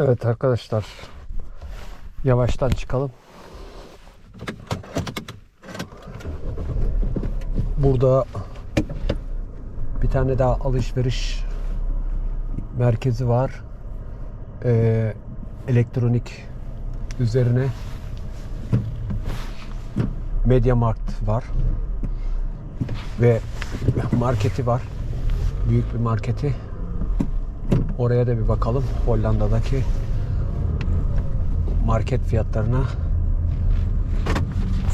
Evet arkadaşlar. Yavaştan çıkalım. Burada bir tane daha alışveriş merkezi var. Ee, elektronik üzerine Mediamarkt var. Ve marketi var. Büyük bir marketi. Oraya da bir bakalım. Hollanda'daki market fiyatlarına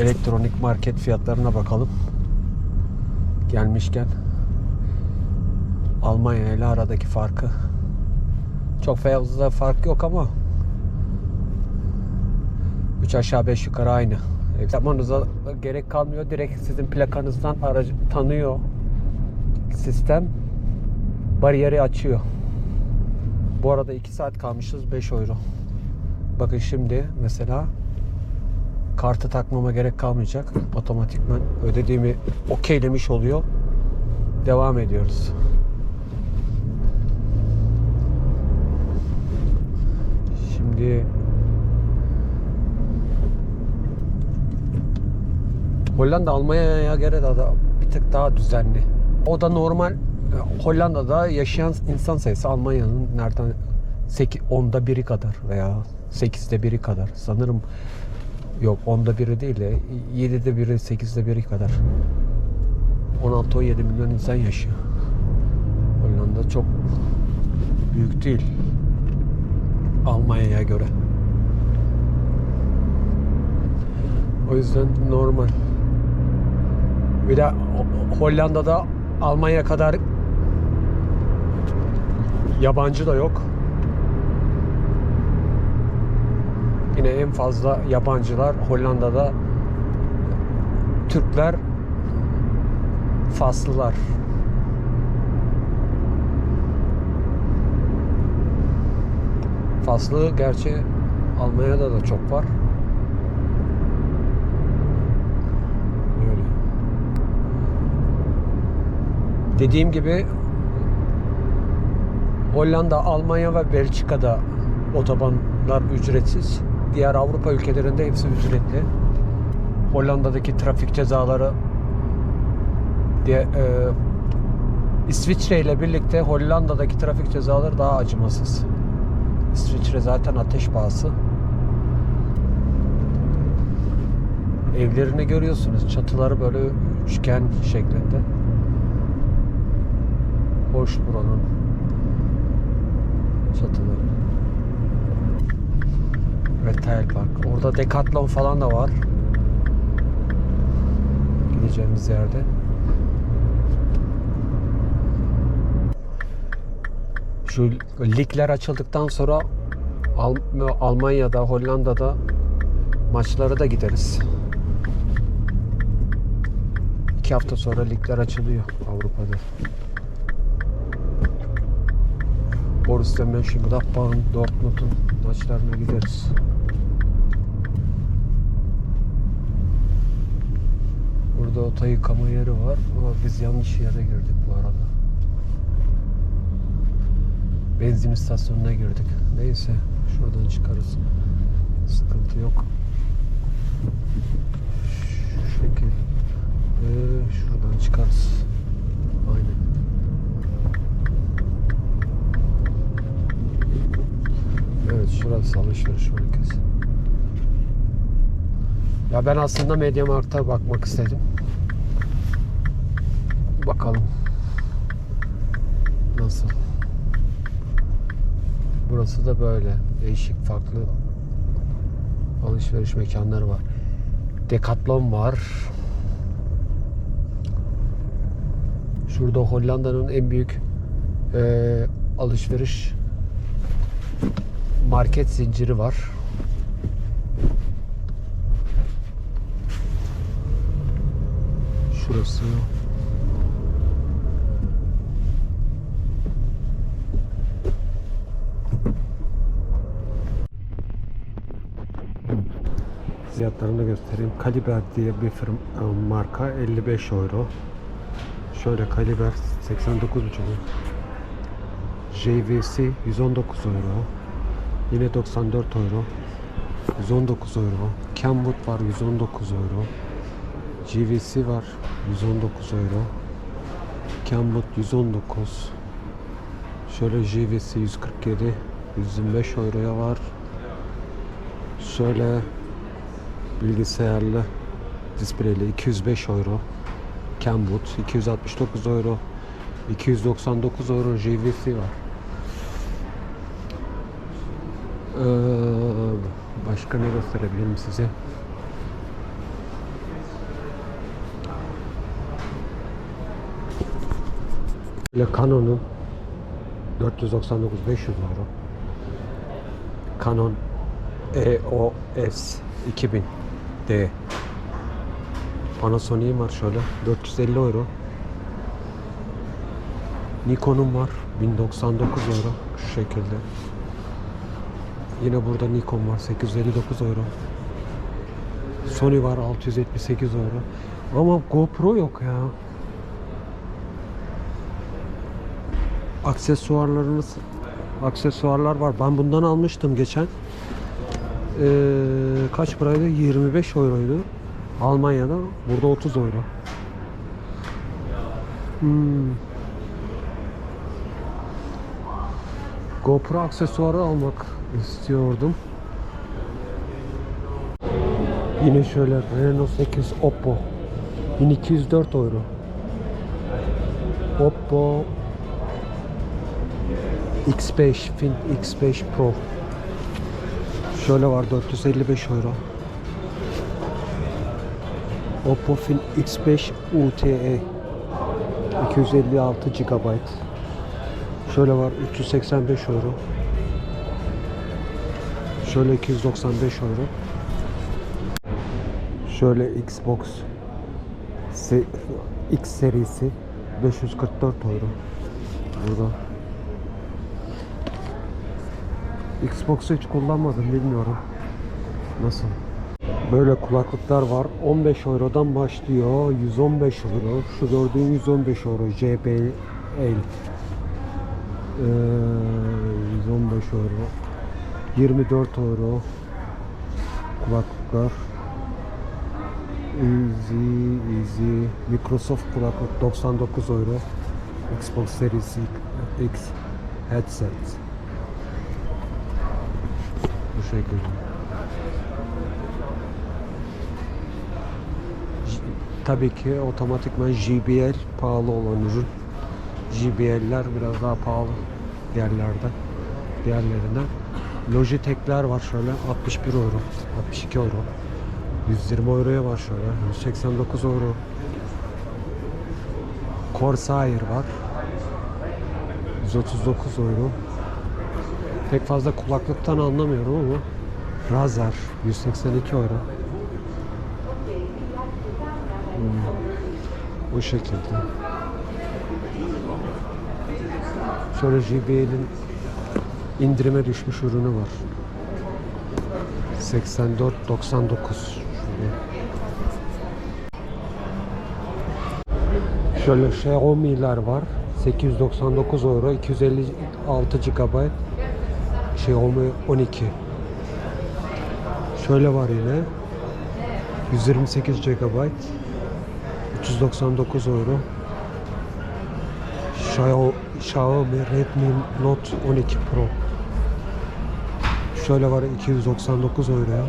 elektronik market fiyatlarına bakalım. Gelmişken Almanya ile aradaki farkı çok fazla fark yok ama 3 aşağı 5 yukarı aynı. Yapmanıza gerek kalmıyor. Direkt sizin plakanızdan aracı tanıyor sistem bariyeri açıyor. Bu arada 2 saat kalmışız 5 euro. Bakın şimdi mesela kartı takmama gerek kalmayacak. Otomatikman ödediğimi okeylemiş oluyor. Devam ediyoruz. Şimdi Hollanda Almanya'ya göre de da bir tık daha düzenli. O da normal Hollanda'da yaşayan insan sayısı Almanya'nın nereden 8, onda biri kadar veya 8'de biri kadar. Sanırım yok onda biri değil de 7'de biri 8'de biri kadar. 16-17 milyon insan yaşıyor. Hollanda çok büyük değil. Almanya'ya göre. O yüzden normal. Bir de Hollanda'da Almanya kadar yabancı da yok. Yine en fazla yabancılar Hollanda'da Türkler, Faslılar. Faslı gerçi Almanya'da da çok var. Öyle. Dediğim gibi Hollanda, Almanya ve Belçika'da otobanlar ücretsiz. Diğer Avrupa ülkelerinde hepsi ücretli. Hollanda'daki trafik cezaları diye, e, İsviçre ile birlikte Hollanda'daki trafik cezaları daha acımasız. İsviçre zaten ateş pahası. Evlerini görüyorsunuz. Çatıları böyle üçgen şeklinde. Hoş buranın çatıları. Retail Park. Orada Decathlon falan da var. Gideceğimiz yerde. Şu ligler açıldıktan sonra Al- Almanya'da, Hollanda'da maçlara da gideriz. İki hafta sonra ligler açılıyor Avrupa'da. Borussia Mönchengladbach'ın, Dortmund'un maçlarına gideriz. Burada ota yıkama yeri var ama biz yanlış yere girdik bu arada. Benzin istasyonuna girdik. Neyse şuradan çıkarız. Sıkıntı yok. Şu şekil. Ve şuradan çıkarız. Aynen. Evet şurası alışveriş merkezi. Ya ben aslında Mediamarkt'a bakmak istedim. Bakalım. Nasıl? Burası da böyle. Değişik farklı alışveriş mekanları var. Decathlon var. Şurada Hollanda'nın en büyük e, alışveriş market zinciri var. Şurası. Fiyatlarını göstereyim. Kaliber diye bir firma, e, marka 55 euro. Şöyle Kaliber 89,5 JVC 119 euro. Yine 94 euro. 119 euro. Kenwood var 119 euro. GVC var 119 euro. Kenwood 119. Şöyle GVC 147. 125 euroya var. Şöyle bilgisayarlı displeyli 205 euro. Kenwood 269 euro. 299 euro JVC var. Ee, başka ne gösterebilirim size? Canon'un 499 500 euro. Canon EOS 2000 D. Panasonic'im var şöyle 450 euro. Nikon'um var 1099 euro şu şekilde. Yine burada Nikon var 859 euro. Sony var 678 euro. Ama GoPro yok ya. Aksesuarlarınız aksesuarlar var. Ben bundan almıştım geçen. Ee, kaç paraydı? 25 euroydu. Almanya'da. Burada 30 euro. Hmm. GoPro aksesuarı almak istiyordum. Yine şöyle Reno 8 Oppo 1204 euro. Oppo X5 Fin X5 Pro Şöyle var 455 euro. Oppo Fin X5 UTE 256 GB. Şöyle var 385 euro. Şöyle 295 euro. Şöyle Xbox X serisi 544 euro. Burada. Xbox'u hiç kullanmadım bilmiyorum. Nasıl? Böyle kulaklıklar var. 15 Euro'dan başlıyor. 115 Euro. Şu gördüğün 115 Euro. JBL. Ee, 115 Euro. 24 Euro. Kulaklıklar. Easy, easy. Microsoft kulaklık 99 Euro. Xbox Series X headset. Bu şekilde. Tabii ki otomatikman JBL pahalı olan ürün. JBL'ler biraz daha pahalı yerlerde. Diğerlerinden. Logitech'ler var şöyle 61 euro, 62 euro. 120 euroya var şöyle. 189 euro. Corsair var. 139 euro. Pek fazla kulaklıktan anlamıyorum ama Razer 182 euro. Hmm. Bu şekilde. Şöyle JBL'in indirime düşmüş ürünü var. 84.99 Şöyle Xiaomi'ler var. 899 euro, 256 GB. Xiaomi 12. Şöyle var yine. 128 GB. 399 euro. Xiao- Xiaomi Redmi Note 12 Pro. Şöyle var 299 euro.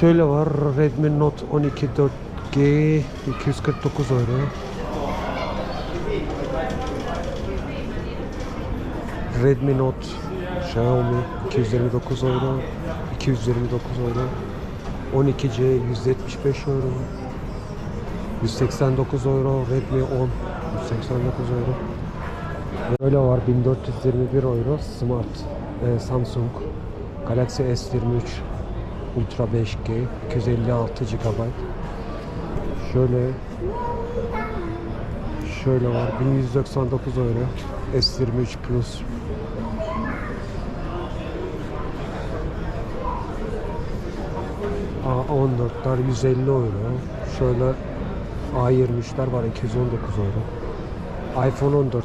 Şöyle var Redmi Note 12 4G 249 euro. Redmi Note Xiaomi 229 euro 229 euro 12C 175 euro 189 euro Redmi 10 189 euro. Böyle var 1421 euro Smart e, Samsung Galaxy S23 Ultra 5G 256 GB Şöyle Şöyle var 1199 euro S23 Plus. A14'ler 150 euro. Şöyle A23'ler var 219 euro. iPhone 14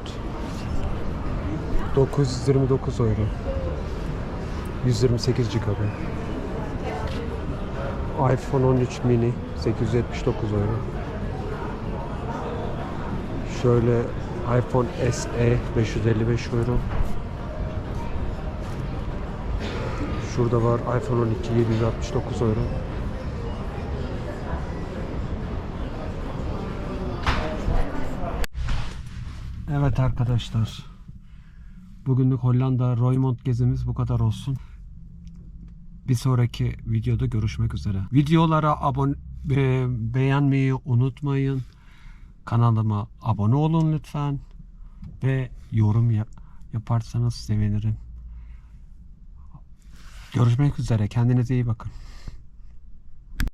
929 euro. 128 GB iPhone 13 mini 879 euro. Şöyle iPhone SE 555 euro. Şurada var iPhone 12 769 euro Evet arkadaşlar. Bugünlük Hollanda Roymond gezimiz bu kadar olsun. Bir sonraki videoda görüşmek üzere. Videolara abone be- beğenmeyi unutmayın. Kanalıma abone olun lütfen ve yorum yap- yaparsanız sevinirim. Görüşmek üzere. Kendinize iyi bakın.